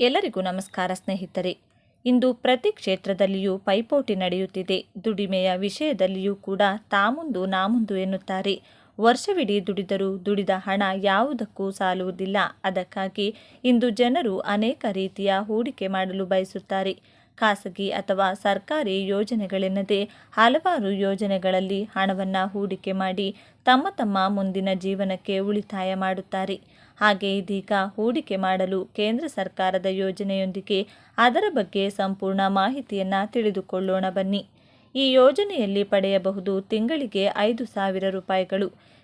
ಎಲ್ಲರಿಗೂ ನಮಸ್ಕಾರ ಸ್ನೇಹಿತರೆ. ಇಂದು ಪ್ರತಿ ಕ್ಷೇತ್ರದಲ್ಲಿಯೂ ಪೈಪೋಟಿ ನಡೆಯುತ್ತಿದೆ. ದುಡಿಮೆಯ ವಿಷಯದಲ್ಲಿಯೂ ಕೂಡ ತಾಮುಂದು ನಾಮುಂದು ಎನ್ನುತ್ತಾರೆ. ವರ್ಷವಿಡೀ ದುಡಿದರೂ ದುಡಿದ ಹಣ ಯಾವುದಕ್ಕೂ ಸಾಲುವುದಿಲ್ಲ. ಅದಕ್ಕಾಗಿ ಇಂದು ಜನರು ಅನೇಕ ರೀತಿಯ ಹೂಡಿಕೆ ಮಾಡಲು ಬಯಸುತ್ತಾರೆ. ಖಾಸಗಿ ಅಥವಾ ಸರ್ಕಾರಿ ಯೋಜನೆಗಳೆನ್ನದೇ ಹಲವಾರು ಯೋಜನೆಗಳಲ್ಲಿ ಹಣವನ್ನು ಹೂಡಿಕೆ ಮಾಡಿ ತಮ್ಮ ತಮ್ಮ ಮುಂದಿನ ಜೀವನಕ್ಕೆ ಉಳಿತಾಯ ಮಾಡುತ್ತಾರೆ. ಹಾಗೆ ಇದೀಗ ಹೂಡಿಕೆ ಮಾಡಲು ಕೇಂದ್ರ ಸರ್ಕಾರದ ಯೋಜನೆಯೊಂದಿಗೆ ಅದರ ಬಗ್ಗೆ ಸಂಪೂರ್ಣ ಮಾಹಿತಿಯನ್ನು ತಿಳಿದುಕೊಳ್ಳೋಣ ಬನ್ನಿ. ಈ ಯೋಜನೆಯಲ್ಲಿ ಪಡೆಯಬಹುದು ತಿಂಗಳಿಗೆ ಐದು ಸಾವಿರ ರೂಪಾಯಿಗಳು.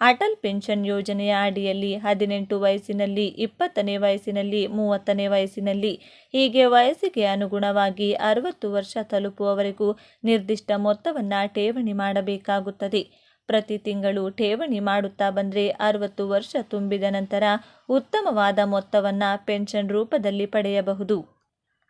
ಅಟಲ್ ಪೆನ್ಷನ್ ಯೋಜನೆಯ ಅಡಿಯಲ್ಲಿ ಹದಿನೆಂಟು ವಯಸ್ಸಿನಲ್ಲಿ, ಇಪ್ಪತ್ತನೇ ವಯಸ್ಸಿನಲ್ಲಿ, ಮೂವತ್ತನೇ ವಯಸ್ಸಿನಲ್ಲಿ. ಹೀಗೆ ವಯಸ್ಸಿಗೆ ಅನುಗುಣವಾಗಿ ಅರವತ್ತು ವರ್ಷ ತಲುಪುವವರೆಗೂ ನಿರ್ದಿಷ್ಟ ಮೊತ್ತವನ್ನು ಠೇವಣಿ ಮಾಡಬೇಕಾಗುತ್ತದೆ. ಪ್ರತಿ ತಿಂಗಳು ಠೇವಣಿ ಮಾಡುತ್ತಾ ಬಂದರೆ ಅರವತ್ತು ವರ್ಷ ತುಂಬಿದ ನಂತರ ಉತ್ತಮವಾದ ಮೊತ್ತವನ್ನು ಪೆನ್ಷನ್ ರೂಪದಲ್ಲಿ ಪಡೆಯಬಹುದು.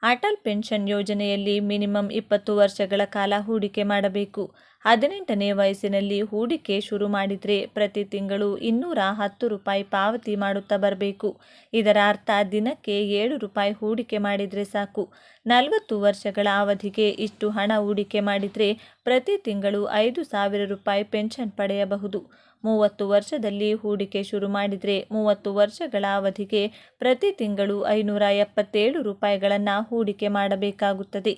ಅಟಲ್ ಪೆನ್ಷನ್ ಯೋಜನೆಯಲ್ಲಿ ಮಿನಿಮಮ್ ಇಪ್ಪತ್ತು ವರ್ಷಗಳ ಕಾಲ ಹೂಡಿಕೆ ಮಾಡಬೇಕು. ಹದಿನೆಂಟನೇ ವಯಸ್ಸಿನಲ್ಲಿ ಹೂಡಿಕೆ ಶುರು ಮಾಡಿದರೆ ಪ್ರತಿ ತಿಂಗಳು ಇನ್ನೂರ ಹತ್ತು ರೂಪಾಯಿ ಪಾವತಿ ಮಾಡುತ್ತಾ ಬರಬೇಕು. ಇದರ ಅರ್ಥ ದಿನಕ್ಕೆ ಏಳು ರೂಪಾಯಿ ಹೂಡಿಕೆ ಮಾಡಿದರೆ ಸಾಕು. ನಲವತ್ತು ವರ್ಷಗಳ ಅವಧಿಗೆ ಇಷ್ಟು ಹಣ ಹೂಡಿಕೆ ಮಾಡಿದರೆ ಪ್ರತಿ ತಿಂಗಳು ಐದು ಸಾವಿರ ರೂಪಾಯಿ ಪೆನ್ಷನ್ ಪಡೆಯಬಹುದು. ಮೂವತ್ತು ವರ್ಷದಲ್ಲಿ ಹೂಡಿಕೆ ಶುರು ಮಾಡಿದರೆ ಮೂವತ್ತು ವರ್ಷಗಳ ಅವಧಿಗೆ ಪ್ರತಿ ತಿಂಗಳು ಐನೂರ ಎಪ್ಪತ್ತೇಳು ರೂಪಾಯಿಗಳನ್ನು ಹೂಡಿಕೆ ಮಾಡಬೇಕಾಗುತ್ತದೆ.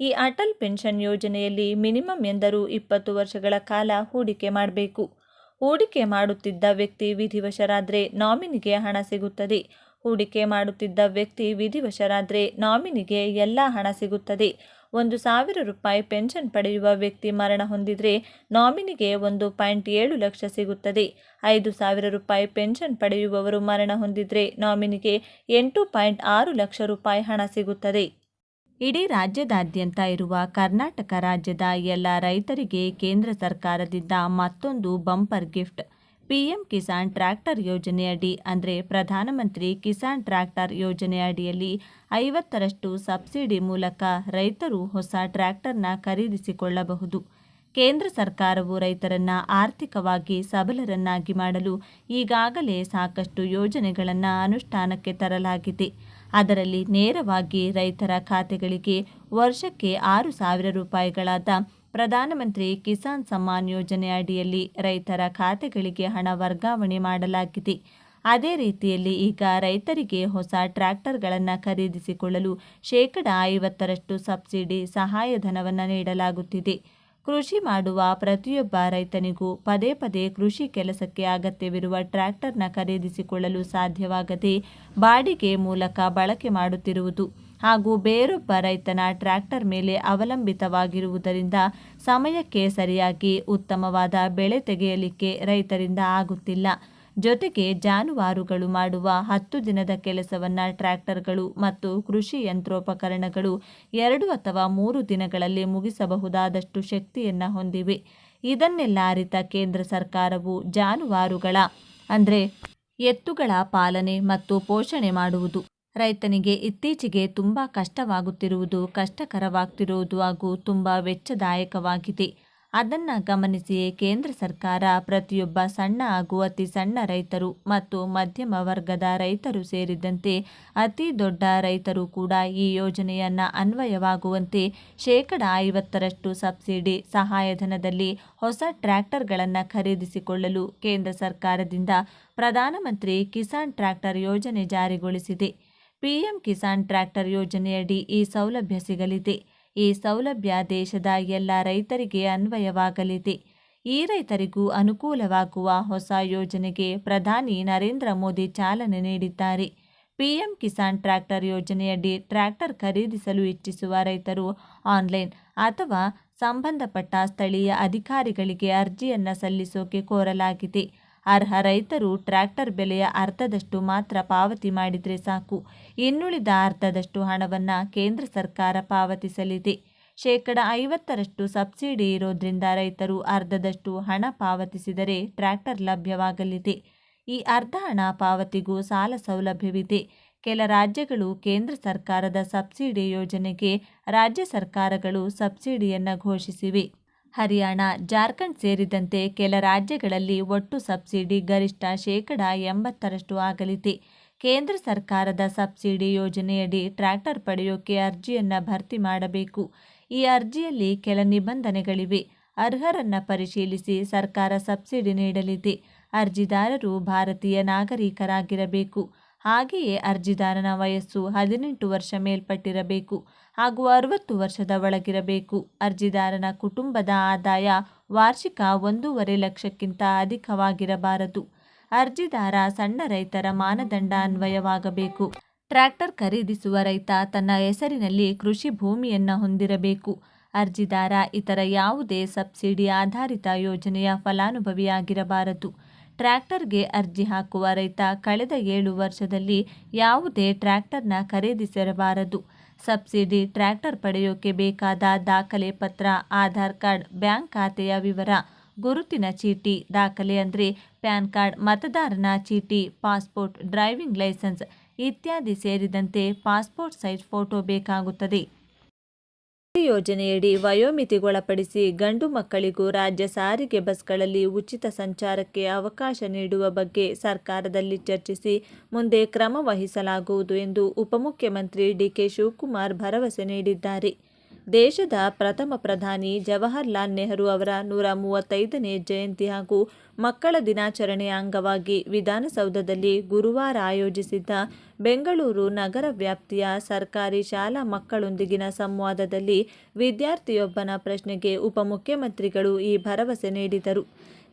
ಈ ಅಟಲ್ ಪೆನ್ಷನ್ ಯೋಜನೆಯಲ್ಲಿ ಮಿನಿಮಮ್ ಎಂದರೂ ಇಪ್ಪತ್ತು ವರ್ಷಗಳ ಕಾಲ ಹೂಡಿಕೆ ಮಾಡಬೇಕು. ಹೂಡಿಕೆ ಮಾಡುತ್ತಿದ್ದ ವ್ಯಕ್ತಿ ವಿಧಿವಶರಾದರೆ ನಾಮಿನಿಗೆ ಹಣ ಸಿಗುತ್ತದೆ. ಹೂಡಿಕೆ ಮಾಡುತ್ತಿದ್ದ ವ್ಯಕ್ತಿ ವಿಧಿವಶರಾದರೆ ನಾಮಿನಿಗೆ ಎಲ್ಲ ಹಣ ಸಿಗುತ್ತದೆ. ಒಂದು ಸಾವಿರ ರೂಪಾಯಿ ಪೆನ್ಷನ್ ಪಡೆಯುವ ವ್ಯಕ್ತಿ ಮರಣ ಹೊಂದಿದರೆ ನಾಮಿನಿಗೆ ಒಂದು ಪಾಯಿಂಟ್ ಏಳು ಲಕ್ಷ ಸಿಗುತ್ತದೆ. ಐದು ಸಾವಿರ ರೂಪಾಯಿ ಪೆನ್ಷನ್ ಪಡೆಯುವವರು ಮರಣ ಹೊಂದಿದರೆ ನಾಮಿನಿಗೆ ಎಂಟು ಪಾಯಿಂಟ್ ಆರು ಲಕ್ಷ ರೂಪಾಯಿ ಹಣ ಸಿಗುತ್ತದೆ. ಇಡೀ ರಾಜ್ಯದಾದ್ಯಂತ ಇರುವ ಕರ್ನಾಟಕ ರಾಜ್ಯದ ಎಲ್ಲ ರೈತರಿಗೆ ಕೇಂದ್ರ ಸರ್ಕಾರದಿಂದ ಮತ್ತೊಂದು bumper gift. PM Kisan tractor ಯೋಜನೆಯಡಿ, ಅಂದರೆ ಪ್ರಧಾನಮಂತ್ರಿ ಕಿಸಾನ್ ಟ್ರ್ಯಾಕ್ಟರ್ ಯೋಜನೆ ಅಡಿಯಲ್ಲಿ ಐವತ್ತರಷ್ಟು ಸಬ್ಸಿಡಿ ಮೂಲಕ ರೈತರು ಹೊಸ ಟ್ರ್ಯಾಕ್ಟರ್ನ ಖರೀದಿಸಿಕೊಳ್ಳಬಹುದು. ಕೇಂದ್ರ ಸರ್ಕಾರವು ರೈತರನ್ನ ಆರ್ಥಿಕವಾಗಿ ಸಬಲರನ್ನಾಗಿ ಮಾಡಲು ಈಗಾಗಲೇ ಸಾಕಷ್ಟು ಯೋಜನೆಗಳನ್ನು ಅನುಷ್ಠಾನಕ್ಕೆ ತರಲಾಗಿದೆ. ಅದರಲ್ಲಿ ನೇರವಾಗಿ ರೈತರ ಖಾತೆಗಳಿಗೆ ವರ್ಷಕ್ಕೆ ಆರು ಸಾವಿರ ರೂಪಾಯಿಗಳಾದ ಪ್ರಧಾನಮಂತ್ರಿ ಕಿಸಾನ್ ಸಮ್ಮಾನ್ ಯೋಜನೆ ಅಡಿಯಲ್ಲಿ ರೈತರ ಖಾತೆಗಳಿಗೆ ಹಣ ವರ್ಗಾವಣೆ ಮಾಡಲಾಗಿದೆ. ಅದೇ ರೀತಿಯಲ್ಲಿ ಈಗ ರೈತರಿಗೆ ಹೊಸ ಟ್ರ್ಯಾಕ್ಟರ್ಗಳನ್ನು ಖರೀದಿಸಿಕೊಳ್ಳಲು ಶೇಕಡ ಐವತ್ತರಷ್ಟು ಸಬ್ಸಿಡಿ ಸಹಾಯಧನವನ್ನು ನೀಡಲಾಗುತ್ತಿದೆ. ಕೃಷಿ ಮಾಡುವ ಪ್ರತಿಯೊಬ್ಬ ರೈತನಿಗೂ ಪದೇ ಪದೇ ಕೃಷಿ ಕೆಲಸಕ್ಕೆ ಅಗತ್ಯವಿರುವ ಟ್ರ್ಯಾಕ್ಟರ್ನ ಖರೀದಿಸಿಕೊಳ್ಳಲು ಸಾಧ್ಯವಾಗದೆ ಬಾಡಿಗೆ ಮೂಲಕ ಬಳಕೆ ಮಾಡುತ್ತಿರುವುದು. ಹಾಗೂ ಬೇರೊಬ್ಬ ರೈತನ ಟ್ರ್ಯಾಕ್ಟರ್ ಮೇಲೆ ಅವಲಂಬಿತವಾಗಿರುವುದರಿಂದ ಸಮಯಕ್ಕೆ ಸರಿಯಾಗಿ ಉತ್ತಮವಾದ ಬೆಳೆ ತೆಗೆಯಲಿಕ್ಕೆ ರೈತರಿಂದ ಆಗುತ್ತಿಲ್ಲ. ಜೊತೆಗೆ ಜಾನುವಾರುಗಳು ಮಾಡುವ ಹತ್ತು ದಿನದ ಕೆಲಸವನ್ನು ಟ್ರ್ಯಾಕ್ಟರ್ಗಳು ಮತ್ತು ಕೃಷಿ ಯಂತ್ರೋಪಕರಣಗಳು ಎರಡು ಅಥವಾ ಮೂರು ದಿನಗಳಲ್ಲಿ ಮುಗಿಸಬಹುದಾದಷ್ಟು ಶಕ್ತಿಯನ್ನು ಹೊಂದಿವೆ. ಇದನ್ನೆಲ್ಲ ಅರಿತ ಕೇಂದ್ರ ಸರ್ಕಾರವು ಜಾನುವಾರುಗಳ, ಅಂದರೆ ಎತ್ತುಗಳ ಪಾಲನೆ ಮತ್ತು ಪೋಷಣೆ ಮಾಡುವುದು. ರೈತನಿಗೆ ಇತ್ತೀಚೆಗೆ ತುಂಬ ಕಷ್ಟವಾಗುತ್ತಿರುವುದು, ಕಷ್ಟಕರವಾಗ್ತಿರುವುದು ಹಾಗೂ ತುಂಬ ವೆಚ್ಚದಾಯಕವಾಗಿದೆ. ಅದನ್ನು ಗಮನಿಸಿಯೇ ಕೇಂದ್ರ ಸರ್ಕಾರ ಪ್ರತಿಯೊಬ್ಬ ಸಣ್ಣ ಹಾಗೂ ಅತಿ ಸಣ್ಣ ರೈತರು ಮತ್ತು ಮಧ್ಯಮ ವರ್ಗದ ರೈತರು ಸೇರಿದಂತೆ ಅತಿ ದೊಡ್ಡ ರೈತರು ಕೂಡ ಈ ಯೋಜನೆಯನ್ನು ಅನ್ವಯವಾಗುವಂತೆ ಶೇಕಡ ಐವತ್ತರಷ್ಟು ಸಬ್ಸಿಡಿ ಸಹಾಯಧನದಲ್ಲಿ ಹೊಸ ಟ್ರ್ಯಾಕ್ಟರ್ಗಳನ್ನು ಖರೀದಿಸಿಕೊಳ್ಳಲು ಕೇಂದ್ರ ಸರ್ಕಾರದಿಂದ ಪ್ರಧಾನಮಂತ್ರಿ ಕಿಸಾನ್ ಟ್ರ್ಯಾಕ್ಟರ್ ಯೋಜನೆ ಜಾರಿಗೊಳಿಸಿದೆ. ಪಿಎಂ ಕಿಸಾನ್ ಟ್ರ್ಯಾಕ್ಟರ್ ಯೋಜನೆಯಡಿ ಈ ಸೌಲಭ್ಯ ಸಿಗಲಿದೆ. ಈ ಸೌಲಭ್ಯ ದೇಶದ ಎಲ್ಲ ರೈತರಿಗೆ ಅನ್ವಯವಾಗಲಿದೆ. ಈ ರೈತರಿಗೂ ಅನುಕೂಲವಾಗುವ ಹೊಸ ಯೋಜನೆಗೆ ಪ್ರಧಾನಿ ನರೇಂದ್ರ ಮೋದಿ ಚಾಲನೆ ನೀಡಿದ್ದಾರೆ. ಪಿಎಂ ಕಿಸಾನ್ ಟ್ರ್ಯಾಕ್ಟರ್ ಯೋಜನೆಯಡಿ ಟ್ರ್ಯಾಕ್ಟರ್ ಖರೀದಿಸಲು ಇಚ್ಛಿಸುವ ರೈತರು ಆನ್ಲೈನ್ ಅಥವಾ ಸಂಬಂಧಪಟ್ಟ ಸ್ಥಳೀಯ ಅಧಿಕಾರಿಗಳಿಗೆ ಅರ್ಜಿಯನ್ನು ಸಲ್ಲಿಸೋಕೆ ಕೋರಲಾಗಿದೆ. ಅರ್ಹ ರೈತರು ಟ್ರ್ಯಾಕ್ಟರ್ ಬೆಲೆಯ ಅರ್ಧದಷ್ಟು ಮಾತ್ರ ಪಾವತಿ ಮಾಡಿದರೆ ಸಾಕು. ಇನ್ನುಳಿದ ಅರ್ಧದಷ್ಟು ಹಣವನ್ನು ಕೇಂದ್ರ ಸರ್ಕಾರ ಪಾವತಿಸಲಿದೆ. ಶೇಕಡ ಐವತ್ತರಷ್ಟು ಸಬ್ಸಿಡಿ ಇರೋದ್ರಿಂದ ರೈತರು ಅರ್ಧದಷ್ಟು ಹಣ ಪಾವತಿಸಿದರೆ ಟ್ರ್ಯಾಕ್ಟರ್ ಲಭ್ಯವಾಗಲಿದೆ. ಈ ಅರ್ಧ ಹಣ ಪಾವತಿಗೂ ಸಾಲ ಸೌಲಭ್ಯವಿದೆ. ಕೆಲ ರಾಜ್ಯಗಳು ಕೇಂದ್ರ ಸರ್ಕಾರದ ಸಬ್ಸಿಡಿ ಯೋಜನೆಗೆ ರಾಜ್ಯ ಸರ್ಕಾರಗಳು ಸಬ್ಸಿಡಿಯನ್ನು ಘೋಷಿಸಿವೆ. ಹರಿಯಾಣ, ಜಾರ್ಖಂಡ್ ಸೇರಿದಂತೆ ಕೆಲ ರಾಜ್ಯಗಳಲ್ಲಿ ಒಟ್ಟು ಸಬ್ಸಿಡಿ ಗರಿಷ್ಠ ಶೇಕಡ ಎಂಬತ್ತರಷ್ಟು ಆಗಲಿದೆ. ಕೇಂದ್ರ ಸರ್ಕಾರದ ಸಬ್ಸಿಡಿ ಯೋಜನೆಯಡಿ ಟ್ರ್ಯಾಕ್ಟರ್ ಪಡೆಯೋಕೆ ಅರ್ಜಿಯನ್ನು ಭರ್ತಿ ಮಾಡಬೇಕು. ಈ ಅರ್ಜಿಯಲ್ಲಿ ಕೆಲ ನಿಬಂಧನೆಗಳಿವೆ. ಅರ್ಹರನ್ನು ಪರಿಶೀಲಿಸಿ ಸರ್ಕಾರ ಸಬ್ಸಿಡಿ ನೀಡಲಿದೆ. ಅರ್ಜಿದಾರರು ಭಾರತೀಯ ನಾಗರಿಕರಾಗಿರಬೇಕು. ಹಾಗೆಯೇ ಅರ್ಜಿದಾರನ ವಯಸ್ಸು ಹದಿನೆಂಟು ವರ್ಷ ಮೇಲ್ಪಟ್ಟಿರಬೇಕು ಹಾಗೂ ಅರವತ್ತು ವರ್ಷದ ಒಳಗಿರಬೇಕು. ಅರ್ಜಿದಾರನ ಕುಟುಂಬದ ಆದಾಯ ವಾರ್ಷಿಕ ಒಂದೂವರೆ ಲಕ್ಷಕ್ಕಿಂತ ಅಧಿಕವಾಗಿರಬಾರದು. ಅರ್ಜಿದಾರ ಸಣ್ಣ ರೈತರ ಮಾನದಂಡ ಅನ್ವಯವಾಗಬೇಕು. ಟ್ರ್ಯಾಕ್ಟರ್ ಖರೀದಿಸುವ ರೈತ ತನ್ನ ಹೆಸರಿನಲ್ಲಿ ಕೃಷಿ ಭೂಮಿಯನ್ನು ಹೊಂದಿರಬೇಕು. ಅರ್ಜಿದಾರ ಇತರ ಯಾವುದೇ ಸಬ್ಸಿಡಿ ಆಧಾರಿತ ಯೋಜನೆಯ ಫಲಾನುಭವಿಯಾಗಿರಬಾರದು. ಟ್ರ್ಯಾಕ್ಟರ್ಗೆ ಅರ್ಜಿ ಹಾಕುವ ರೈತ ಕಳೆದ ಏಳು ವರ್ಷದಲ್ಲಿ ಯಾವುದೇ ಟ್ರ್ಯಾಕ್ಟರ್ನ ಖರೀದಿಸಿರಬಾರದು. ಸಬ್ಸಿಡಿ ಟ್ರ್ಯಾಕ್ಟರ್ ಪಡೆಯೋಕೆ ಬೇಕಾದ ದಾಖಲೆ ಪತ್ರ, ಆಧಾರ್ ಕಾರ್ಡ್, ಬ್ಯಾಂಕ್ ಖಾತೆಯ ವಿವರ, ಗುರುತಿನ ಚೀಟಿ ದಾಖಲೆ ಅಂದರೆ ಪ್ಯಾನ್ ಕಾರ್ಡ್, ಮತದಾರನ ಚೀಟಿ, ಪಾಸ್ಪೋರ್ಟ್, ಡ್ರೈವಿಂಗ್ ಲೈಸೆನ್ಸ್ ಇತ್ಯಾದಿ ಸೇರಿದಂತೆ ಪಾಸ್ಪೋರ್ಟ್ ಸೈಜ್ ಫೋಟೋ ಬೇಕಾಗುತ್ತದೆ. ಯೋಜನೆಯಡಿ ವಯೋಮಿತಿಗೊಳಪಡಿಸಿ ಗಂಡು ಮಕ್ಕಳಿಗೂ ರಾಜ್ಯ ಸಾರಿಗೆ ಬಸ್ಗಳಲ್ಲಿ ಉಚಿತ ಸಂಚಾರಕ್ಕೆ ಅವಕಾಶ ನೀಡುವ ಬಗ್ಗೆ ಸರ್ಕಾರದಲ್ಲಿ ಚರ್ಚಿಸಿ ಮುಂದೆ ಕ್ರಮ ವಹಿಸಲಾಗುವುದು ಎಂದು ಉಪಮುಖ್ಯಮಂತ್ರಿ ಡಿಕೆ ಶಿವಕುಮಾರ್ ಭರವಸೆ ನೀಡಿದ್ದಾರೆ. ದೇಶದ ಪ್ರಥಮ ಪ್ರಧಾನಿ ಜವಾಹರ್ಲಾಲ್ ನೆಹರು ಅವರ ನೂರ ಮೂವತ್ತೈದನೇ ಜಯಂತಿ ಹಾಗೂ ಮಕ್ಕಳ ದಿನಾಚರಣೆಯ ಅಂಗವಾಗಿ ವಿಧಾನಸೌಧದಲ್ಲಿ ಗುರುವಾರ ಆಯೋಜಿಸಿದ್ದ ಬೆಂಗಳೂರು ನಗರ ವ್ಯಾಪ್ತಿಯ ಸರ್ಕಾರಿ ಶಾಲಾ ಮಕ್ಕಳೊಂದಿಗಿನ ಸಂವಾದದಲ್ಲಿ ವಿದ್ಯಾರ್ಥಿಯೊಬ್ಬನ ಪ್ರಶ್ನೆಗೆ ಉಪಮುಖ್ಯಮಂತ್ರಿಗಳು ಈ ಭರವಸೆ ನೀಡಿದರು.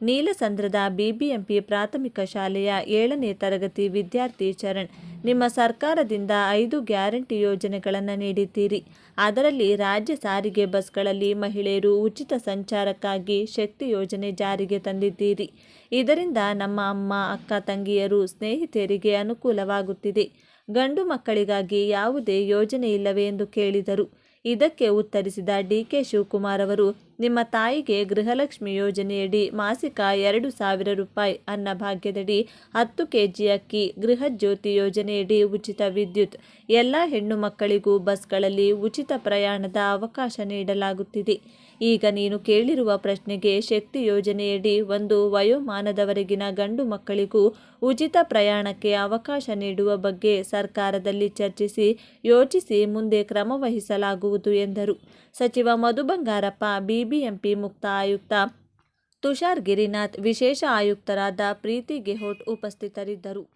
ನೀಲಸಂದ್ರದ ಬಿಬಿಎಂಪಿ ಪ್ರಾಥಮಿಕ ಶಾಲೆಯ ಏಳನೇ ತರಗತಿ ವಿದ್ಯಾರ್ಥಿ ಚರಣ್, ನಿಮ್ಮ ಸರ್ಕಾರದಿಂದ ಐದು ಗ್ಯಾರಂಟಿ ಯೋಜನೆಗಳನ್ನು ನೀಡಿದ್ದೀರಿ. ಅದರಲ್ಲಿ ರಾಜ್ಯ ಸಾರಿಗೆ ಬಸ್ಗಳಲ್ಲಿ ಮಹಿಳೆಯರು ಉಚಿತ ಸಂಚಾರಕ್ಕಾಗಿ ಶಕ್ತಿ ಯೋಜನೆ ಜಾರಿಗೆ ತಂದಿದ್ದೀರಿ. ಇದರಿಂದ ನಮ್ಮ ಅಮ್ಮ, ಅಕ್ಕ, ತಂಗಿಯರು ಸ್ನೇಹಿತೆಯರಿಗೆ ಅನುಕೂಲವಾಗುತ್ತಿದೆ. ಗಂಡು ಮಕ್ಕಳಿಗಾಗಿ ಯಾವುದೇ ಯೋಜನೆ ಇಲ್ಲವೇ ಎಂದು ಕೇಳಿದರು. ಇದಕ್ಕೆ ಉತ್ತರಿಸಿದ ಡಿ ಕೆ ಶಿವಕುಮಾರ್ ಅವರು, ನಿಮ್ಮ ತಾಯಿಗೆ ಗೃಹಲಕ್ಷ್ಮಿ ಯೋಜನೆಯಡಿ ಮಾಸಿಕ ಎರಡು ಸಾವಿರ ರೂಪಾಯಿ ಅನ್ನಭಾಗ್ಯದಡಿ ಹತ್ತು ಕೆಜಿ ಅಕ್ಕಿ, ಗೃಹಜ್ಯೋತಿ ಯೋಜನೆಯಡಿ ಉಚಿತ ವಿದ್ಯುತ್, ಎಲ್ಲ ಹೆಣ್ಣು ಮಕ್ಕಳಿಗೂ ಬಸ್ಗಳಲ್ಲಿ ಉಚಿತ ಪ್ರಯಾಣದ ಅವಕಾಶ ನೀಡಲಾಗುತ್ತಿದೆ. ಈಗ ನೀನು ಕೇಳಿರುವ ಪ್ರಶ್ನೆಗೆ ಶಕ್ತಿ ಯೋಜನೆಯಡಿ ಒಂದು ವಯೋಮಾನದವರೆಗಿನ ಗಂಡು ಮಕ್ಕಳಿಗೂ ಉಚಿತ ಪ್ರಯಾಣಕ್ಕೆ ಅವಕಾಶ ನೀಡುವ ಬಗ್ಗೆ ಸರ್ಕಾರದಲ್ಲಿ ಚರ್ಚಿಸಿ, ಯೋಚಿಸಿ ಮುಂದೆ ಕ್ರಮ ವಹಿಸಲಾಗುವುದು ಎಂದರು. ಸಚಿವ ಮಧು ಬಂಗಾರಪ್ಪ, ಬಿಬಿಎಂಪಿ ಮುಕ್ತ ಆಯುಕ್ತ ತುಷಾರ್ ಗಿರಿನಾಥ್ ವಿಶೇಷ ಆಯುಕ್ತರಾದ ಪ್ರೀತಿ ಗೆಹೋಟ್ ಉಪಸ್ಥಿತರಿದ್ದರು.